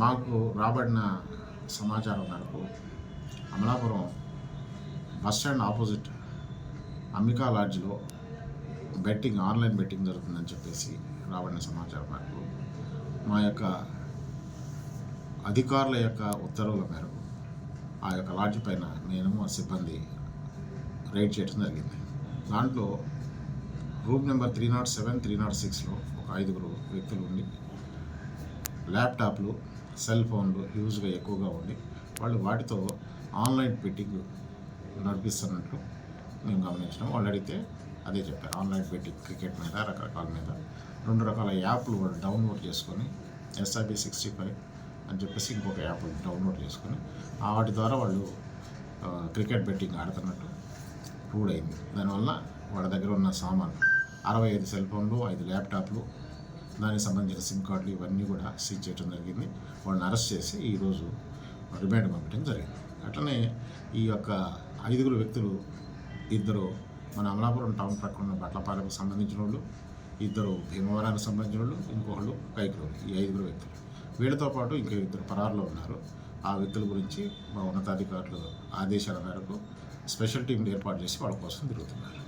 మాకు రాబడిన సమాచారం మేరకు Amalapuram bus stand opposite Ambika లాడ్జ్లో betting online betting జరుగుతుందని చెప్పేసి రాబడిన సమాచారం మేరకు మా యొక్క అధికారుల యొక్క ఉత్తర్వుల మేరకు ఆ యొక్క లాడ్జ్ పైన నేను మా సిబ్బంది రైడ్ చేయడం జరిగింది. దాంట్లో room number three nought seven three nought సిక్స్లో ఒక ఐదుగురు వ్యక్తులు ఉండి ల్యాప్టాప్లు సెల్ ఫోన్లు యూజ్గా ఎక్కువగా ఉండి వాళ్ళు వాటితో ఆన్లైన్ బెట్టింగ్ నడిపిస్తున్నట్లు మేము గమనించినాం వాళ్ళు అడిగితే అదే చెప్పారు. ఆన్లైన్ బెట్టింగ్ క్రికెట్ మీద రకరకాల మీద రెండు రకాల యాప్లు వాళ్ళు డౌన్లోడ్ చేసుకొని ఎస్ఐబి సిక్స్టీ ఫైవ్ అని చెప్పేసి ఇంకొక యాప్ డౌన్లోడ్ చేసుకొని ఆ వాటి ద్వారా వాళ్ళు క్రికెట్ బెట్టింగ్ ఆడుతున్నట్టు ప్రూవ్ అయింది. దానివల్ల వాళ్ళ దగ్గర ఉన్న సామాన్ అరవై ఐదు సెల్ ఫోన్లు ఐదు ల్యాప్టాప్లు దానికి సంబంధించిన సిమ్ కార్డులు ఇవన్నీ కూడా సీజ్ చేయడం జరిగింది. వాళ్ళని అరెస్ట్ చేసి ఈరోజు రిమాండ్ పంపించడం జరిగింది. అట్లనే ఈ యొక్క ఐదుగురు వ్యక్తులు ఇద్దరు మన అమలాపురం టౌన్ ప్రక్కన ఉన్న బట్లపాలెంకు సంబంధించిన వాళ్ళు ఇద్దరు భీమవరానికి సంబంధించిన వాళ్ళు ఇంకొకళ్ళు కైకులు ఈ ఐదుగురు వ్యక్తులు. వీళ్ళతో పాటు ఇంకా ఇద్దరు పరారులో ఉన్నారు. ఆ వ్యక్తుల గురించి మా ఉన్నతాధికారులు ఆదేశాల మేరకు స్పెషల్ టీంలు ఏర్పాటు చేసి వాళ్ళ కోసం తిరుగుతున్నారు.